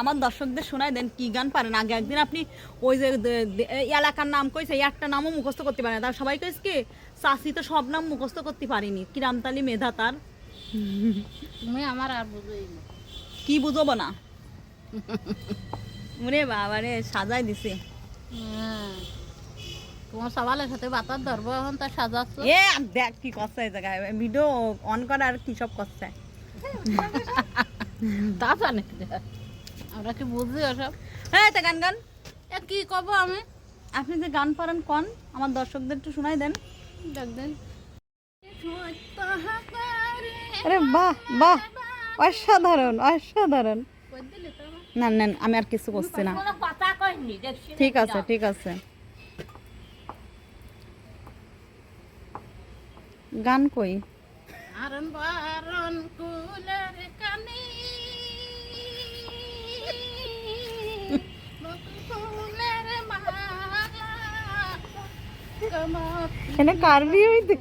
আমার দর্শকদের শোনায় দেন কি গান পারেন? আগে একদিন আপনি ওই যে এলাকার নাম কইছে একটা নামও মুখস্থ করতে পারেন তার সবাই কইছে কি চাষি তো সব নাম মুখস্থ করতে পারিনি। কিরামতালি মেধা তার। তুমি আমার আর বুঝোই না। কি বুঝব না? ওরে বাবা রে সাজাই দিছে। হ্যাঁ। তোমার সবালের সাথে বাতার ধরবো এখন তার সাজাচ্ছ? এ দেখ কি করছে এই জায়গায়। ভিডিও অন করা আর কি সব করছে? তা জানি। আমরা কি বুঝি ওসব? হ্যাঁ তা গান গান। কি কব আমি? আপনি যে গান পারেন কন। আমার দর্শকদের একটু শোনাই দেন। দেখবেন আরে বাহ বাহ। অসাধারণ অসাধারণ। না না আমি আর কিছু করছি না। কথা কইনি দেখছি ঠিক আছে ঠিক আছে। গান কই? আরন বারন এনে কারবি হইতে?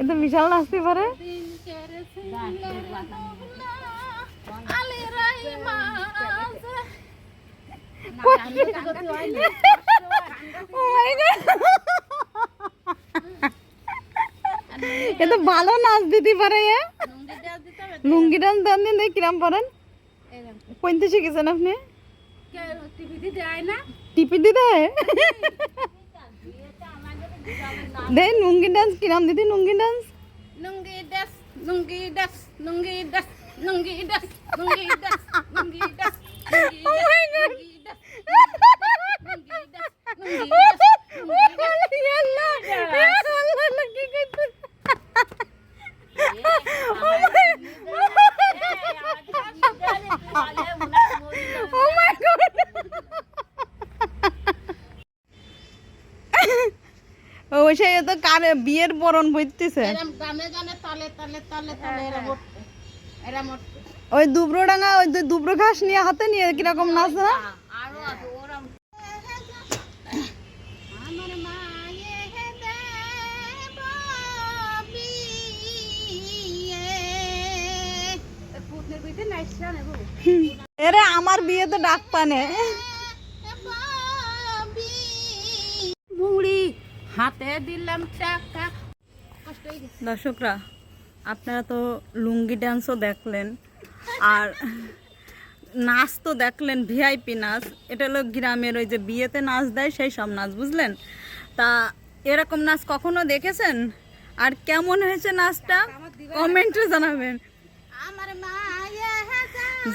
এ তো বিশাল নাচতে পারে। এ তো ভালো নাচ দিতে পারে লুঙ্গি ডান্স দান দিন কিরাম পারেন? কোনতে শিখেছেন আপনি? টিপি দিতে দে লুঙ্গি ডান্স কিরাম দিদি lungi dance Nunggi das, nunggi das, nunggi das, nunggi das, nunggi das, nunggi das, nunggi Oh ওই সেই তো কার বিয়ের বরণ বইতেছে। এরা এরা ওই দুবরো ডাঙা ওই দুবরো ঘাস নিয়ে হাতে নিয়ে কীরকম নাচ না? ওরম। আমার বিয়ে এরে বিয়েতে ডাক পানে। হাতে দিলাম টাকা। দর্শকরা আপনারা তো লুঙ্গি ডান্সও দেখলেন আর নাচ তো দেখলেন ভিআইপি নাচ। এটা হলো গ্রামের ওই যে বিয়েতে নাচ দেয় সেই সব নাচ বুঝলেন? তা এরকম নাচ কখনো দেখেছেন? আর কেমন হয়েছে নাচটা? কমেন্টে জানাবেন।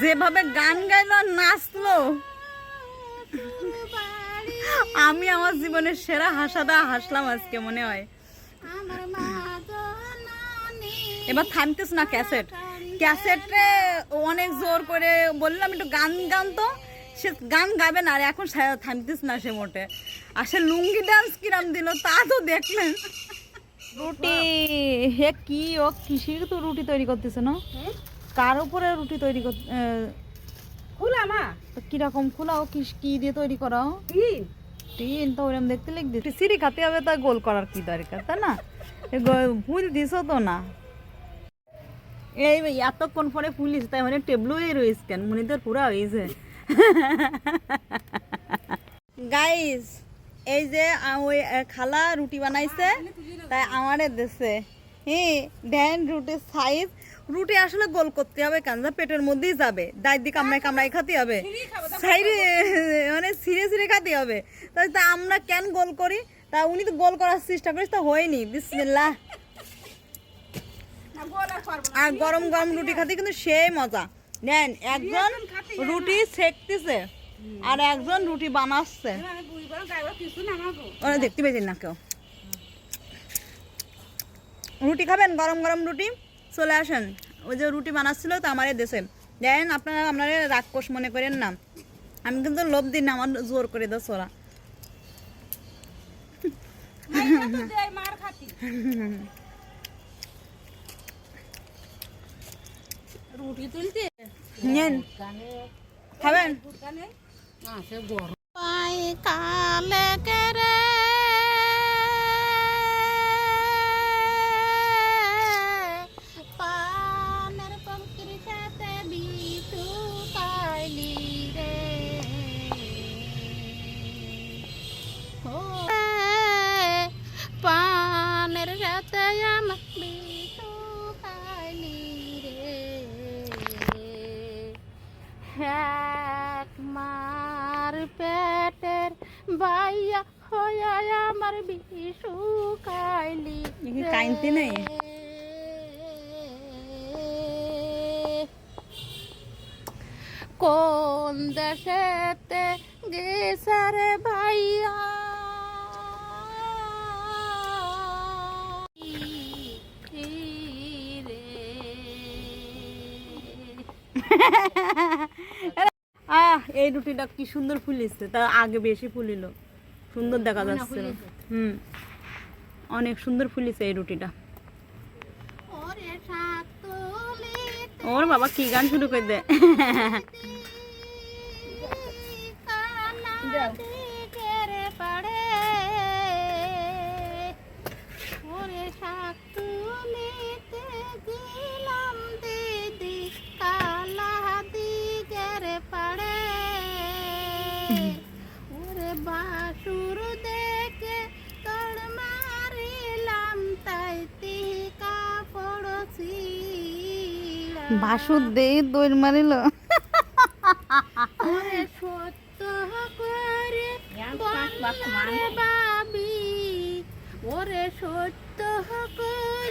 যেভাবে গান গাইলো নাচলো। আমি আমার জীবনের সেরা হাসাটা হাসলাম আজকে মনে হয়। আমার মা জননী এবার থামতেছ না ক্যাসেট। ক্যাসেটে অনেক জোর করে বললাম একটু গান গান তো। সে গান গাবে না আর এখন সা- থামতেছ না সে মোটে। আর সে লুঙ্গি ডান্স কিরাম দিল তা তো দেখলেন। রুটি হে কি ও কিসির তো রুটি তৈরি করতেছে না? কার উপরে রুটি তৈরি কর খুলা মা। কীরকম খোলাও কি কি দিয়ে তৈরি করাও? কি? টিন তো ওরম দেখতে লিখতে সিঁড়ি খাতে হবে, তা গোল করার কি দরকার, তাই না? ভুল দিছো তো না। এই এতক্ষণ পরে পুলিশ, তাই মানে টেবলুই রয়েছে কেন? মনিদের পুরা হয়েছে গাইস এই যে ওই খালা রুটি বানাইছে, তাই আমারে দেশে হ্যাঁ দেন রুটির সাইজ রুটি আসলে গোল করতে হবে কেন? যা পেটের মধ্যেই যাবে। দাই দিয়ে কামড়াই কামড়াই খাতে হবে। সাইডে মানে ছিঁড়ে ছিঁড়ে খাতে হবে। তাই তা আমরা কেন গোল করি? তা উনি তো গোল করার চেষ্টা করিস তা হয়নি। বিসমিল্লাহ। আর গরম গরম রুটি খাতে কিন্তু সেই মজা। নেন একজন রুটি সেকতেছে আর একজন রুটি বানাচ্ছে। ওরা দেখতে পেয়েছেন না কেউ। রুটি খাবেন গরম গরম রুটি? চলে আসেন। ওই যে রুটি বানাচ্ছিল তো আমার এই দেশে দেন আপনারা আপনারা রাক্ষস মনে করেন না। আমি কিন্তু লোভ দিন আমার জোর করে দাও সোরা রুটি তুলতে? খাবেন? কালে করে মার পেটের বাইয়া হইয়া আমার বিশু কাইলি কাইনতে নাই? কোন দেশেতে গেছে ভাইয়া? আহ এই রুটিটা কি সুন্দর ফুলিছে। তা আগে বেশি ফুলিল। সুন্দর দেখা যাচ্ছে। হুম। অনেক সুন্দর ফুলিছে এই রুটিটা। ওরে বাবা কি গান শুরু করে দে। ওরে বাসুর দেখে তোর মারিলাম তাই তি কাপড় ছিঁড়া। বাসুর দে দৌড় মারিল ওরে সত্য করে বাবি ওরে সত্য করে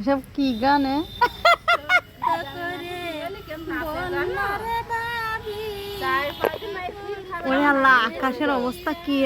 সব কি গানে আকাশের অবস্থা কি?